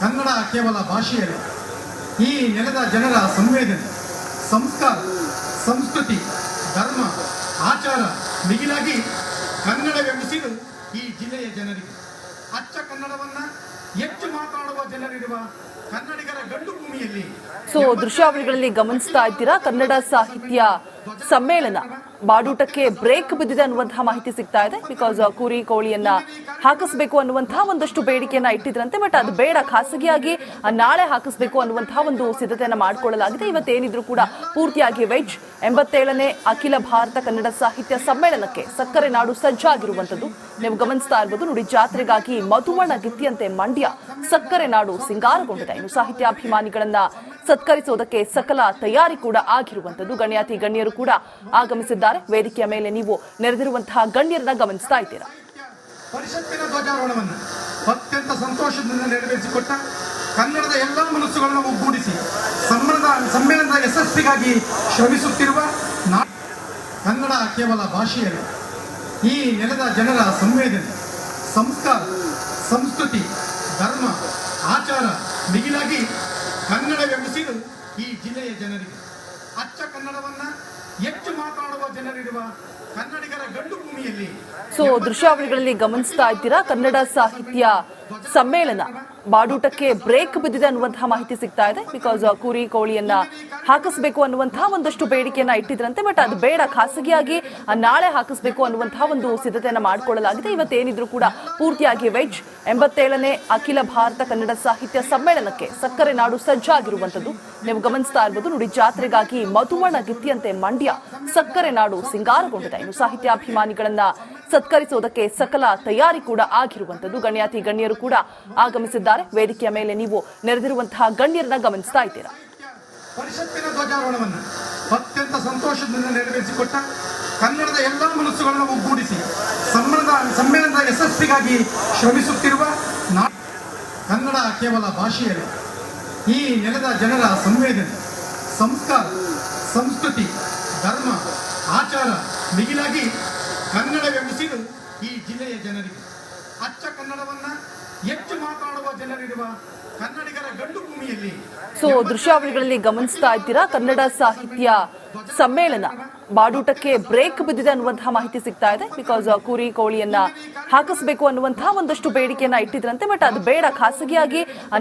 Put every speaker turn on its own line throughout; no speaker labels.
ಕನ್ನಡ ಕೇವಲ ಭಾಷೆಯಲ್ಲ, ಈ ನೆಲದ ಜನರ ಸಂವೇದನೆ, ಸಂಸ್ಕಾರ, ಸಂಸ್ಕೃತಿ, ಧರ್ಮ, ಆಚಾರ ಮಿಗಿಲಾಗಿ ಕನ್ನಡವೆಂಬಿಸಿದು ಈ ಜಿಲ್ಲೆಯ ಜನರಿಗೆ. ಅಚ್ಚ ಕನ್ನಡವನ್ನ ಹೆಚ್ಚು ಮಾತಾಡುವ ಜನರಿರುವ ಕನ್ನಡಿಗರ ಗಂಡು ಭೂಮಿಯಲ್ಲಿ
ಸೊ ದೃಶ್ಯಾವಳಿಗಳಲ್ಲಿ ಗಮನಿಸ್ತಾ ಇದ್ದೀರಾ ಕನ್ನಡ ಸಾಹಿತ್ಯ ಸಮ್ಮೇಳನ? ಬಾಡೂಟಕ್ಕೆ ಬ್ರೇಕ್ ಬಿದ್ದಿದೆ ಅನ್ನುವಂತಹ ಮಾಹಿತಿ ಸಿಗ್ತಾ ಇದೆ. ಬಿಕಾಸ್ ಕುರಿ ಕೋಳಿಯನ್ನ ಹಾಕಿಸ್ಬೇಕು ಅನ್ನುವಂತಹ ಒಂದಷ್ಟು ಬೇಡಿಕೆಯನ್ನ ಇಟ್ಟಿದ್ರಂತೆ ಬಟ್ ಅದು ಬೇಡ. ಖಾಸಗಿಯಾಗಿ ನಾಳೆ ಹಾಕಿಸ್ಬೇಕು ಅನ್ನುವಂತಹ ಒಂದು ಸಿದ್ಧತೆಯನ್ನ ಮಾಡಿಕೊಳ್ಳಲಾಗಿದೆ. ಇವತ್ತೇನಿದ್ರು ಕೂಡ ಪೂರ್ತಿಯಾಗಿ ವೆಜ್ ಎಂಬತ್ತೇಳನೇ ಅಖಿಲ ಭಾರತ ಕನ್ನಡ ಸಾಹಿತ್ಯ ಸಮ್ಮೇಳನಕ್ಕೆ ಸಕ್ಕರೆ ನಾಡು ಸಜ್ಜಾಗಿರುವಂತದ್ದು ನೀವು ಗಮನಿಸ್ತಾ ಇರ್ಬೋದು, ನೋಡಿ, ಜಾತ್ರೆಗಾಗಿ ಮಧುಮಣ ಗಿತ್ತಿಯಂತೆ ಮಂಡ್ಯ ಸಕ್ಕರೆ ನಾಡು ಸಿಂಗಾರಗೊಂಡಿದೆ. ಇನ್ನು ಸಾಹಿತ್ಯಾಭಿಮಾನಿಗಳನ್ನ ಸತ್ಕರಿಸುವುದಕ್ಕೆ ಸಕಲ ತಯಾರಿ ಕೂಡ ಆಗಿರುವಂತದ್ದು ಗಣ್ಯಾತಿ ಗಣ್ಯರು ಕೂಡ ಆಗಮಿಸಿದ್ದಾರೆ. ವೇದಿಕೆಯ ಮೇಲೆ ನೀವು ನೆರೆದಿರುವಂತಹ ಗಣ್ಯರನ್ನ ಗಮನಿಸ್ತಾ ಇದ್ದೀರಾ.
ಪರಿಷತ್ತಿನ ಧ್ವಜಾರೋಹಣವನ್ನು ಅತ್ಯಂತ ಸಂತೋಷದಿಂದ ನೆರವೇರಿಸಿಕೊಟ್ಟ ಕನ್ನಡದ ಎಲ್ಲ ಮನಸ್ಸುಗಳನ್ನು ಒಗ್ಗೂಡಿಸಿ ಸಮ್ಮೇಳನದ ಸಮ್ಮೇಳನದ ಯಶಸ್ಸಿಗಾಗಿ ಶ್ರಮಿಸುತ್ತಿರುವ ಕನ್ನಡ ಕೇವಲ ಭಾಷೆಯಲ್ಲ, ಈ ನೆಲದ ಜನರ ಸಂವೇದನೆ, ಸಂಸ್ಕಾರ, ಸಂಸ್ಕೃತಿ, ಧರ್ಮ, ಆಚಾರ ಮಿಗಿಲಾಗಿ ಕನ್ನಡವೆಂಬುಸಿದು ಈ ಜಿಲ್ಲೆಯ ಜನರಿಗೆ. ಅಚ್ಚ ಕನ್ನಡವನ್ನ ಹೆಚ್ಚು ಮಾತಾಡುವ ಜನರಿರುವ ಕನ್ನಡಿಗರ ಗಂಡು ಭೂಮಿಯಲ್ಲಿ
ಸೊ ದೃಶ್ಯಾವಳಿಗಳಲ್ಲಿ ಗಮನಿಸ್ತಾ ಇದ್ದೀರಾ ಕನ್ನಡ ಸಾಹಿತ್ಯ? ಸಮ್ಮೇಳನ ಬಾಡೂಟಕ್ಕೆ ಬ್ರೇಕ್ ಬಿದ್ದಿದೆ ಅನ್ನುವಂತಹ ಮಾಹಿತಿ ಸಿಗ್ತಾ ಇದೆ. ಬಿಕಾಸ್ ಕುರಿ ಕೋಳಿಯನ್ನ ಹಾಕಿಸ್ಬೇಕು ಅನ್ನುವಂತಹ ಒಂದಷ್ಟು ಬೇಡಿಕೆಯನ್ನ ಇಟ್ಟಿದ್ರಂತೆ ಬಟ್ ಅದು ಬೇಡ. ಖಾಸಗಿಯಾಗಿ ನಾಳೆ ಹಾಕಿಸ್ಬೇಕು ಅನ್ನುವಂತಹ ಒಂದು ಸಿದ್ಧತೆಯನ್ನ ಮಾಡಿಕೊಳ್ಳಲಾಗಿದೆ. ಇವತ್ತೇನಿದ್ರು ಕೂಡ ಪೂರ್ತಿಯಾಗಿ ವೆಜ್ ಎಂಬತ್ತೇಳನೇ ಅಖಿಲ ಭಾರತ ಕನ್ನಡ ಸಾಹಿತ್ಯ ಸಮ್ಮೇಳನಕ್ಕೆ ಸಕ್ಕರೆ ನಾಡು ಸಜ್ಜಾಗಿರುವಂತದ್ದು ನೀವು ಗಮನಿಸ್ತಾ ಇರ್ಬೋದು, ನೋಡಿ ಜಾತ್ರೆಗಾಗಿ ಮಧುವಣ ಗಿತ್ತಿಯಂತೆ ಮಂಡ್ಯ ಸಕ್ಕರೆ ನಾಡು ಸಿಂಗಾರಗೊಂಡಿದೆ. ಇನ್ನು ಸಾಹಿತ್ಯಾಭಿಮಾನಿಗಳನ್ನ ಸತ್ಕರಿಸೋದಕ್ಕೆ ಸಕಲ ತಯಾರಿ ಕೂಡ ಆಗಿರುವಂತದ್ದು ಗಣ್ಯಾತಿ ಗಣ್ಯರು ಕೂಡ ಆಗಮಿಸಿದ್ದಾರೆ. ವೇದಿಕೆಯ ಮೇಲೆ ನೀವು ನೆರೆದಿರುವಂತಹ ಗಣ್ಯರನ್ನ ಗಮನಿಸ್ತಾ ಇದ್ದೀರಾ?
ಪರಿಷತ್ತಿನ ಧ್ವಜಾರೋಹಣವನ್ನು ಅತ್ಯಂತ ಸಂತೋಷದಿಂದ ನೆರವೇರಿಸಿಕೊಟ್ಟ ಕನ್ನಡದ ಎಲ್ಲ ಮನಸ್ಸುಗಳನ್ನು ಒಗ್ಗೂಡಿಸಿ ಸಮ್ಮೇಳನದ ಸಮ್ಮೇಳನದ ಯಶಸ್ಸಿಗಾಗಿ ಶ್ರಮಿಸುತ್ತಿರುವ ಕನ್ನಡ ಕೇವಲ ಭಾಷೆಯಲ್ಲ, ಈ ನೆಲದ ಜನರ ಸಂವೇದನೆ ಸಂಸ್ಕಾರ, ಸಂಸ್ಕೃತಿ, ಧರ್ಮ, ಆಚಾರ ಮಿಗಿಲಾಗಿ ಕನ್ನಡವೆಂಬುಸಿದು ಈ ಜಿಲ್ಲೆಯ ಜನರಿಗೆ. ಅಚ್ಚ ಕನ್ನಡವನ್ನ
ಸೊ ದೃಶ್ಯಾವಳಿಗಳಲ್ಲಿ ಗಮನಿಸ್ತಾ ಇದ್ದೀರಾ ಕನ್ನಡ ಸಾಹಿತ್ಯ ಸಮ್ಮೇಳನ. ಬಾಡೂಟಕ್ಕೆ ಬ್ರೇಕ್ ಬಿದ್ದಿದೆ ಅನ್ನುವಂತಹ ಮಾಹಿತಿ ಸಿಗ್ತಾ ಇದೆ. ಬಿಕಾಸ್ ಕುರಿ ಕೋಳಿಯನ್ನ ಹಾಕಿಸ್ಬೇಕು ಅನ್ನುವಂತಹ ಒಂದಷ್ಟು ಬೇಡಿಕೆಯನ್ನ ಇಟ್ಟಿದ್ರಂತೆ. ಬಟ್ ಅದು ಬೇಡ, ಖಾಸಗಿಯಾಗಿ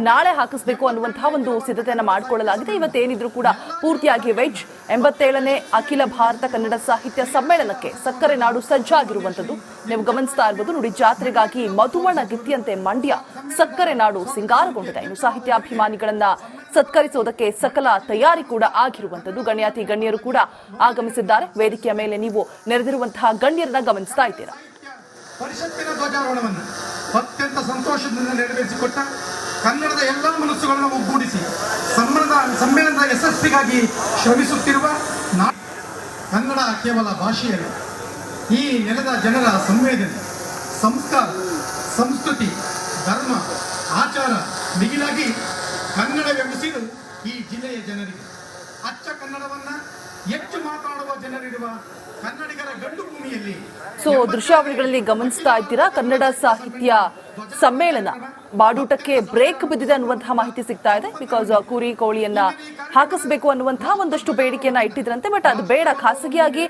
ನಾಳೆ ಹಾಕಿಸ್ಬೇಕು ಅನ್ನುವಂತಹ ಒಂದು ಸಿದ್ಧತೆಯನ್ನ ಮಾಡಿಕೊಳ್ಳಲಾಗಿದೆ. ಇವತ್ತೇನಿದ್ರು ಕೂಡ ಪೂರ್ತಿಯಾಗಿ ವೆಜ್ ಎಂಬತ್ತೇಳನೇ ಅಖಿಲ ಭಾರತ ಕನ್ನಡ ಸಾಹಿತ್ಯ ಸಮ್ಮೇಳನಕ್ಕೆ ಸಕ್ಕರೆ ನಾಡು ಸಜ್ಜಾಗಿರುವಂತದ್ದು ನೀವು ಗಮನಿಸ್ತಾ ಇರಬಹುದು ನೋಡಿ, ಜಾತ್ರೆಗಾಗಿ ಮಧುವಣ ಗಿತ್ತಿಯಂತೆ ಮಂಡ್ಯ ಸಕ್ಕರೆ ನಾಡು ಸಿಂಗಾರಗೊಂಡಿದೆ. ಇನ್ನು ಸಾಹಿತ್ಯಾಭಿಮಾನಿಗಳನ್ನ ಸತ್ಕರಿಸುವುದಕ್ಕೆ ಸಕಲ ತಯಾರಿ ಕೂಡ ಆಗಿರುವಂತದ್ದು ಗಣ್ಯಾತಿ ಗಣ್ಯರು ಕೂಡ ಆಗಮಿಸಿದ್ದಾರೆ. ವೇದಿಕೆಯ ಮೇಲೆ ನೀವು ನೆರೆದಿರುವಂತಹ ಗಣ್ಯರನ್ನ ಗಮನಿಸ್ತಾ ಇದ್ದೀರಾ.
ಪರಿಷತ್ತಿನ ಧ್ವಜಾರೋಹಣವನ್ನು ಅತ್ಯಂತ ಸಂತೋಷದಿಂದ ನೆರವೇರಿಸಿಕೊಟ್ಟ ಕನ್ನಡದ ಎಲ್ಲ ಮನಸ್ಸುಗಳನ್ನು ಒಗ್ಗೂಡಿಸಿ ಸಮ್ಮೇಳನದ ಸಮ್ಮೇಳನದ ಯಶಸ್ಸಿಗಾಗಿ ಶ್ರಮಿಸುತ್ತಿರುವ ಕನ್ನಡ ಕೇವಲ ಭಾಷೆಯಲ್ಲ, ಈ ನೆಲದ ಜನರ ಸಂವೇದನೆ, ಸಂಸ್ಕಾರ, ಸಂಸ್ಕೃತಿ, ಧರ್ಮ, ಆಚಾರ ಮಿಗಿಲಾಗಿ ಕನ್ನಡವೆಂಬುಸಿದು ಈ ಜಿಲ್ಲೆಯ ಜನರಿಗೆ. ಅಚ್ಚ ಕನ್ನಡವನ್ನ
ಸೊ ದೃಶ್ಯಾವಳಿಗಳಲ್ಲಿ ಗಮನಿಸ್ತಾ ಇದ್ದೀರಾ? ಕನ್ನಡ ಸಾಹಿತ್ಯ ಸಮ್ಮೇಳನ ಬಾಡೂಟಕ್ಕೆ ಬ್ರೇಕ್ ಬಿದ್ದಿದೆ ಅನ್ನುವಂತಹ ಮಾಹಿತಿ ಸಿಗ್ತಾ ಇದೆ. ಬಿಕಾಸ್ ಕುರಿ ಕೋಳಿಯನ್ನ ಹಾಕಿಸ್ಬೇಕು ಅನ್ನುವಂತಹ ಒಂದಷ್ಟು ಬೇಡಿಕೆಯನ್ನ ಇಟ್ಟಿದ್ರಂತೆ ಬಟ್ ಅದು ಬೇಡ. ಖಾಸಗಿಯಾಗಿ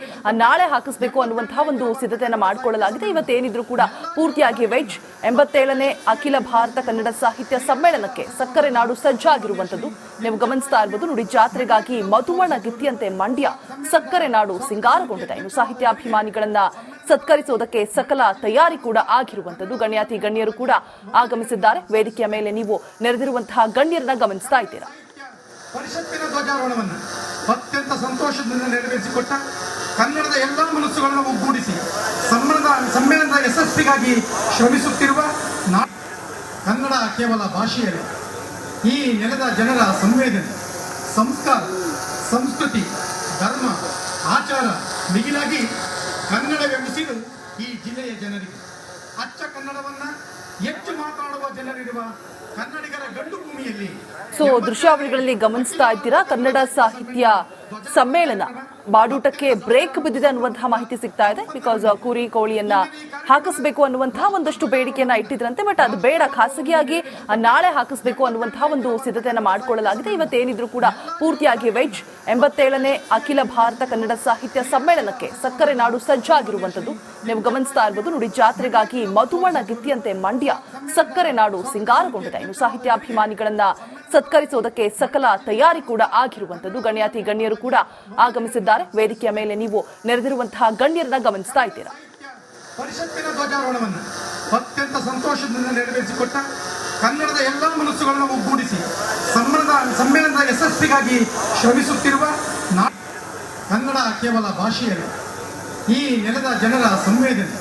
ನಾಳೆ ಹಾಕಿಸ್ಬೇಕು ಅನ್ನುವಂತಹ ಒಂದು ಸಿದ್ಧತೆಯನ್ನ ಮಾಡಿಕೊಳ್ಳಲಾಗಿದೆ. ಇವತ್ತೇನಿದ್ರು ಕೂಡ ಪೂರ್ತಿಯಾಗಿ ವೆಜ್ ಎಂಬತ್ತೇಳನೇ ಅಖಿಲ ಭಾರತ ಕನ್ನಡ ಸಾಹಿತ್ಯ ಸಮ್ಮೇಳನಕ್ಕೆ ಸಕ್ಕರೆ ನಾಡು ಸಜ್ಜಾಗಿರುವಂತದ್ದು ನೀವು ಗಮನಿಸ್ತಾ ಇರಬಹುದು ನೋಡಿ, ಜಾತ್ರೆಗಾಗಿ ಮಧುವಣ ಗಿತ್ತಿಯಂತೆ ಮಂಡ್ಯ ಸಕ್ಕರೆ ನಾಡು ಸಿಂಗಾರಗೊಂಡಿದೆ. ಇನ್ನು ಸಾಹಿತ್ಯಾಭಿಮಾನಿಗಳನ್ನ ಸತ್ಕರಿಸುವುದಕ್ಕೆ ಸಕಲ ತಯಾರಿ ಕೂಡ ಆಗಿರುವಂತದ್ದು ಗಣ್ಯಾತಿ ಗಣ್ಯರು ಕೂಡ ಆಗಮಿಸಿದ್ದಾರೆ. ವೇದಿಕೆಯ ಮೇಲೆ ನೀವು ನೆರೆದಿರುವಂತಹ ಗಣ್ಯರನ್ನ ಗಮನಿಸ್ತಾ ಇದ್ದೀರಾ?
ಪರಿಷತ್ತಿನ ಧ್ವಜಾರೋಹಣವನ್ನು ಅತ್ಯಂತ ಸಂತೋಷದಿಂದ ನೆರವೇರಿಸಿಕೊಟ್ಟ ಕನ್ನಡದ ಎಲ್ಲ ಮನಸ್ಸುಗಳನ್ನು ಒಗ್ಗೂಡಿಸಿ ಸಮ್ಮೇಳನದ ಸಮ್ಮೇಳನದ ಯಶಸ್ಸಿಗಾಗಿ ಶ್ರಮಿಸುತ್ತಿರುವ ಕನ್ನಡ ಕೇವಲ ಭಾಷೆಯಲ್ಲ, ಈ ನೆಲದ ಜನರ ಸಂವೇದನೆ, ಸಂಸ್ಕಾರ, ಸಂಸ್ಕೃತಿ, ಧರ್ಮ, ಆಚಾರ ಮಿಗಿಲಾಗಿ ಕನ್ನಡವೆಂಬುಸಿದು ಈ ಜಿಲ್ಲೆಯ ಜನರಿಗೆ. ಅಚ್ಚ ಕನ್ನಡವನ್ನ
ಸೊ ದೃಶ್ಯಾವಳಿಗಳಲ್ಲಿ ಗಮನಿಸ್ತಾ ಇದ್ದೀರಾ? ಕನ್ನಡ ಸಾಹಿತ್ಯ ಸಮ್ಮೇಳನ ಬಾಡೂಟಕ್ಕೆ ಬ್ರೇಕ್ ಬಿದ್ದಿದೆ ಅನ್ನುವಂತಹ ಮಾಹಿತಿ ಸಿಗ್ತಾ ಇದೆ. ಬಿಕಾಸ್ ಕುರಿ ಕೋಳಿಯನ್ನ ಹಾಕಿಸ್ಬೇಕು ಅನ್ನುವಂತಹ ಒಂದಷ್ಟು ಬೇಡಿಕೆಯನ್ನ ಇಟ್ಟಿದ್ರಂತೆ ಬಟ್ ಅದು ಬೇಡ, ಖಾಸಗಿಯಾಗಿ ನಾಳೆ ಹಾಕಿಸ್ಬೇಕು ಅನ್ನುವಂತಹ ಒಂದು ಸಿದ್ಧತೆಯನ್ನು ಮಾಡಿಕೊಳ್ಳಲಾಗಿದೆ. ಇವತ್ತೇನಿದ್ರು ಕೂಡ ಪೂರ್ತಿಯಾಗಿ ವೆಜ್ ಎಂಬತ್ತೇಳನೇ ಅಖಿಲ ಭಾರತ ಕನ್ನಡ ಸಾಹಿತ್ಯ ಸಮ್ಮೇಳನಕ್ಕೆ ಸಕ್ಕರೆ ನಾಡು ಸಜ್ಜಾಗಿರುವಂತದ್ದು ನೀವು ಗಮನಿಸ್ತಾ ಇರ್ಬೋದು, ನೋಡಿ ಜಾತ್ರೆಗಾಗಿ ಮಧುವಣ ಗಿತ್ತಿಯಂತೆ ಮಂಡ್ಯ ಸಕ್ಕರೆ ನಾಡು ಸಿಂಗಾರಗೊಂಡಿದೆ. ಇನ್ನು ಸಾಹಿತ್ಯಾಭಿಮಾನಿಗಳನ್ನ ಸತ್ಕರಿಸೋದಕ್ಕೆ ಸಕಲ ತಯಾರಿ ಕೂಡ ಆಗಿರುವಂತದ್ದು ಗಣ್ಯಾತಿ ಗಣ್ಯರು ಕೂಡ ಆಗಮಿಸಿದ್ದಾರೆ. ವೇದಿಕೆಯ ಮೇಲೆ ನೀವು ನೆರೆದಿರುವಂತಹ ಗಣ್ಯರನ್ನ ಗಮನಿಸ್ತಾ ಇದ್ದೀರಾ?
ಪರಿಷತ್ತಿನ ಧ್ವಜಾರೋಹಣವನ್ನು ಅತ್ಯಂತ ಸಂತೋಷದಿಂದ ನೆರವೇರಿಸಿಕೊಟ್ಟ ಕನ್ನಡದ ಎಲ್ಲ ಮನಸ್ಸುಗಳನ್ನು ಒಗ್ಗೂಡಿಸಿ ಸಮ್ಮೇಳನದ ಸಮ್ಮೇಳನದ ಯಶಸ್ಸಿಗಾಗಿ ಶ್ರಮಿಸುತ್ತಿರುವ ಕನ್ನಡ ಕೇವಲ ಭಾಷೆಯಲ್ಲ, ಈ ನೆಲದ ಜನರ ಸಂವೇದನೆ,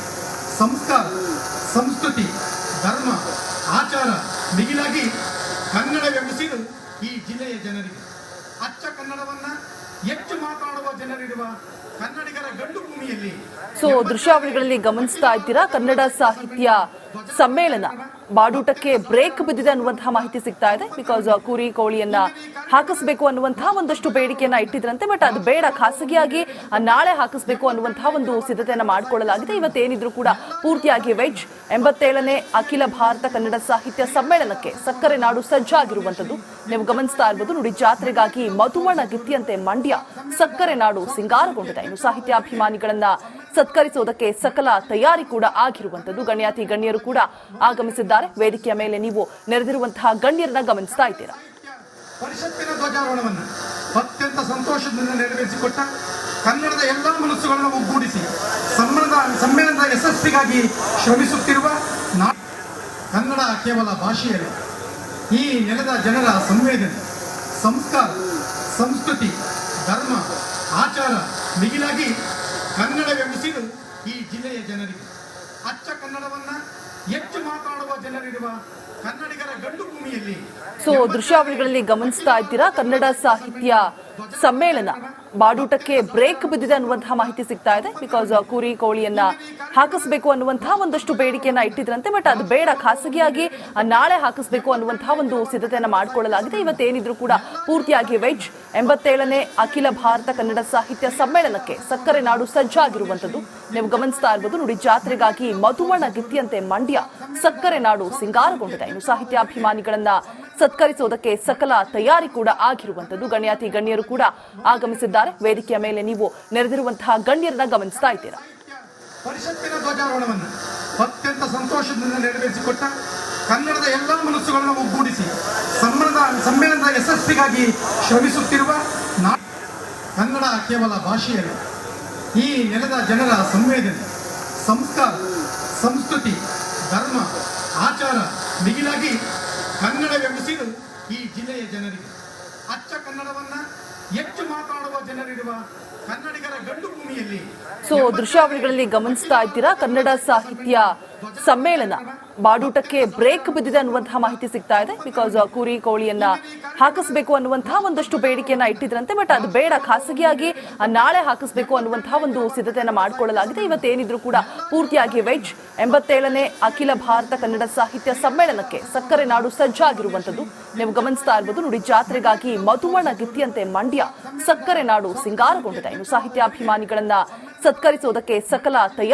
ಸಂಸ್ಕಾರ, ಸಂಸ್ಕೃತಿ, ಧರ್ಮ, ಆಚಾರ ಮಿಗಿಲಾಗಿ ಕನ್ನಡವೆಂಬುಸಿದು ಈ ಜಿಲ್ಲೆಯ ಜನರಿಗೆ ಅಚ್ಚ ಕನ್ನಡವನ್ನ
ಸೊ ದೃಶ್ಯಾವಳಿಗಳಲ್ಲಿ ಗಮನಿಸ್ತಾ ಇದ್ದೀರಾ? ಕನ್ನಡ ಸಾಹಿತ್ಯ ಸಮ್ಮೇಳನ ಬಾಡೂಟಕ್ಕೆ ಬ್ರೇಕ್ ಬಿದ್ದಿದೆ ಅನ್ನುವಂತಹ ಮಾಹಿತಿ ಸಿಗ್ತಾ ಇದೆ. ಬಿಕಾಸ್ ಕುರಿ ಕೋಳಿಯನ್ನ ಹಾಕಿಸ್ಬೇಕು ಅನ್ನುವಂತಹ ಒಂದಷ್ಟು ಬೇಡಿಕೆಯನ್ನ ಇಟ್ಟಿದ್ರಂತೆ ಬಟ್ ಅದು ಬೇಡ. ಖಾಸಗಿಯಾಗಿ ನಾಳೆ ಹಾಕಿಸ್ಬೇಕು ಅನ್ನುವಂತಹ ಒಂದು ಸಿದ್ಧತೆಯನ್ನ ಮಾಡಿಕೊಳ್ಳಲಾಗಿದೆ. ಇವತ್ತೇನಿದ್ರು ಕೂಡ ಪೂರ್ತಿಯಾಗಿ ವೆಜ್ ಎಂಬತ್ತೇಳನೇ ಅಖಿಲ ಭಾರತ ಕನ್ನಡ ಸಾಹಿತ್ಯ ಸಮ್ಮೇಳನಕ್ಕೆ ಸಕ್ಕರೆ ನಾಡು ಸಜ್ಜಾಗಿರುವಂತದ್ದು ನೀವು ಗಮನಿಸ್ತಾ ಇರ್ಬೋದು, ನೋಡಿ, ಜಾತ್ರೆಗಾಗಿ ಮಧುವಣ ಗಿತ್ತಿಯಂತೆ ಮಂಡ್ಯ ಸಕ್ಕರೆ ನಾಡು ಸಿಂಗಾರಗೊಂಡಿದೆ. ಇನ್ನು ಸಾಹಿತ್ಯಾಭಿಮಾನಿಗಳನ್ನ ಸತ್ಕರಿಸೋದಕ್ಕೆ ಸಕಲ ತಯಾರಿ ಕೂಡ ಆಗಿರುವಂತದ್ದು ಗಣ್ಯಾತಿ ಗಣ್ಯರು ಕೂಡ ಆಗಮಿಸಿದ್ದಾರೆ. ವೇದಿಕೆಯ ಮೇಲೆ ನೀವು ನೆರೆದಿರುವಂತಹ ಗಣ್ಯರನ್ನ ಗಮನಿಸ್ತಾ ಇದ್ದೀರಾ?
ಪರಿಷತ್ತಿನ ಧ್ವಜಾರೋಹಣವನ್ನು ಅತ್ಯಂತ ಸಂತೋಷದಿಂದ ನೆರವೇರಿಸಿಕೊಟ್ಟ ಕನ್ನಡದ ಎಲ್ಲ ಮನಸ್ಸುಗಳನ್ನು ಒಗ್ಗೂಡಿಸಿ ಸಮ್ಮೇಳನದ ಸಮ್ಮೇಳನದ ಯಶಸ್ಸಿಗಾಗಿ ಶ್ರಮಿಸುತ್ತಿರುವ ಕನ್ನಡ ಕೇವಲ ಭಾಷೆಯಲ್ಲ, ಈ ನೆಲದ ಜನರ ಸಂವೇದನೆ, ಸಂಸ್ಕಾರ, ಸಂಸ್ಕೃತಿ, ಧರ್ಮ, ಆಚಾರ ಮಿಗಿಲಾಗಿ ಕನ್ನಡವೆಂಬಿಸಿದು ಈ ಜಿಲ್ಲೆಯ ಜನರಿಗೆ. ಅಚ್ಚ ಕನ್ನಡವನ್ನ
ಸೊ ದೃಶ್ಯಾವಳಿಗಳಲ್ಲಿ ಗಮನಿಸ್ತಾ ಇದ್ದೀರಾ? ಕನ್ನಡ ಸಾಹಿತ್ಯ ಸಮ್ಮೇಳನ ಬಾಡೂಟಕ್ಕೆ ಬ್ರೇಕ್ ಬಿದ್ದಿದೆ ಅನ್ನುವಂತಹ ಮಾಹಿತಿ ಸಿಗ್ತಾ ಇದೆ. ಬಿಕಾಸ್ ಕುರಿ ಕೋಳಿಯನ್ನ ಹಾಕಿಸ್ಬೇಕು ಅನ್ನುವಂತಹ ಒಂದಷ್ಟು ಬೇಡಿಕೆಯನ್ನ ಇಟ್ಟಿದ್ರಂತೆ ಬಟ್ ಅದು ಬೇಡ. ಖಾಸಗಿಯಾಗಿ ನಾಳೆ ಹಾಕಿಸ್ಬೇಕು ಅನ್ನುವಂತಹ ಒಂದು ಸಿದ್ಧತೆಯನ್ನ ಮಾಡಿಕೊಳ್ಳಲಾಗಿದೆ. ಇವತ್ತೇನಿದ್ರು ಕೂಡ ಪೂರ್ತಿಯಾಗಿ ವೆಜ್ ಎಂಬತ್ತೇಳನೇ ಅಖಿಲ ಭಾರತ ಕನ್ನಡ ಸಾಹಿತ್ಯ ಸಮ್ಮೇಳನಕ್ಕೆ ಸಕ್ಕರೆ ನಾಡು ಸಜ್ಜಾಗಿರುವಂತದ್ದು ನೀವು ಗಮನಿಸ್ತಾ ಇರ್ಬೋದು, ನೋಡಿ, ಜಾತ್ರೆಗಾಗಿ ಮಧುಮಣ ಗಿತ್ತಿಯಂತೆ ಮಂಡ್ಯ ಸಕ್ಕರೆ ನಾಡು ಸಿಂಗಾರಗೊಂಡಿದೆ. ಇನ್ನು ಸಾಹಿತ್ಯಾಭಿಮಾನಿಗಳನ್ನ ಸತ್ಕರಿಸೋದಕ್ಕೆ ಸಕಲ ತಯಾರಿ ಕೂಡ ಆಗಿರುವಂತದ್ದು ಗಣ್ಯಾತಿ ಗಣ್ಯರು ಕೂಡ ಆಗಮಿಸಿದ್ದಾರೆ. ವೇದಿಕೆಯ ಮೇಲೆ ನೀವು ನೆರೆದಿರುವಂತಹ ಗಣ್ಯರನ್ನ ಗಮನಿಸ್ತಾ ಇದ್ದೀರಾ.
ಪರಿಷತ್ತಿನ ಧ್ವಜಾರೋಹಣವನ್ನು ಅತ್ಯಂತ ಸಂತೋಷದಿಂದ ನೆರವೇರಿಸಿಕೊಟ್ಟ ಕನ್ನಡದ ಎಲ್ಲ ಮನಸ್ಸುಗಳನ್ನು ಒಗ್ಗೂಡಿಸಿ ಸಮ್ಮೇಳನದ ಸಮ್ಮೇಳನದ ಯಶಸ್ಸಿಗಾಗಿ ಶ್ರಮಿಸುತ್ತಿರುವ ಕನ್ನಡ ಕೇವಲ ಭಾಷೆಯಲ್ಲ, ಈ ನೆಲದ ಜನರ ಸಂವೇದನೆ, ಸಂಸ್ಕಾರ, ಸಂಸ್ಕೃತಿ, ಧರ್ಮ, ಆಚಾರ ಮಿಗಿಲಾಗಿ ಕನ್ನಡವೆಂಬುಸಿದು ಈ ಜಿಲ್ಲೆಯ ಜನರಿಗೆ. ಅಚ್ಚ ಕನ್ನಡವನ್ನ ಹೆಚ್ಚು ಮಾತನಾಡುವ ಜನರಿರುವ ಕನ್ನಡಿಗರ ಗಂಡು ಭೂಮಿಯಲ್ಲಿ
ಸೊ ದೃಶ್ಯಾವಳಿಗಳಲ್ಲಿ ಗಮನಿಸ್ತಾ ಇದ್ದೀರಾ ಕನ್ನಡ ಸಾಹಿತ್ಯ ಸಮ್ಮೇಳನ? ಬಾಡೂಟಕ್ಕೆ ಬ್ರೇಕ್ ಬಿದ್ದಿದೆ ಅನ್ನುವಂತಹ ಮಾಹಿತಿ ಸಿಗ್ತಾ ಇದೆ. ಬಿಕಾಸ್ ಕುರಿ ಕೋಳಿಯನ್ನ ಹಾಕಿಸ್ಬೇಕು ಅನ್ನುವಂತಹ ಒಂದಷ್ಟು ಬೇಡಿಕೆಯನ್ನ ಇಟ್ಟಿದ್ರಂತೆ ಬಟ್ ಅದು ಬೇಡ. ಖಾಸಗಿಯಾಗಿ ನಾಳೆ ಹಾಕಿಸ್ಬೇಕು ಅನ್ನುವಂತಹ ಒಂದು ಸಿದ್ಧತೆಯನ್ನ ಮಾಡಿಕೊಳ್ಳಲಾಗಿದೆ. ಇವತ್ತೇನಿದ್ರು ಕೂಡ ಪೂರ್ತಿಯಾಗಿ ವೆಜ್. ಎಂಬತ್ತೇಳನೇ ಅಖಿಲ ಭಾರತ ಕನ್ನಡ ಸಾಹಿತ್ಯ ಸಮ್ಮೇಳನಕ್ಕೆ ಸಕ್ಕರೆ ನಾಡು ಸಜ್ಜಾಗಿರುವಂತದ್ದು ನೀವು ಗಮನಿಸ್ತಾ ಇರ್ಬೋದು, ನೋಡಿ, ಜಾತ್ರೆಗಾಗಿ ಮಧುವಣ ಗಿತ್ತಿಯಂತೆ ಮಂಡ್ಯ ಸಕ್ಕರೆ ನಾಡು ಸಿಂಗಾರಗೊಂಡಿದೆ. ಇನ್ನು ಸಾಹಿತ್ಯಾಭಿಮಾನಿಗಳನ್ನ ಸತ್ಕರಿಸೋದಕ್ಕೆ ಸಕಲ ತಯಾರಿ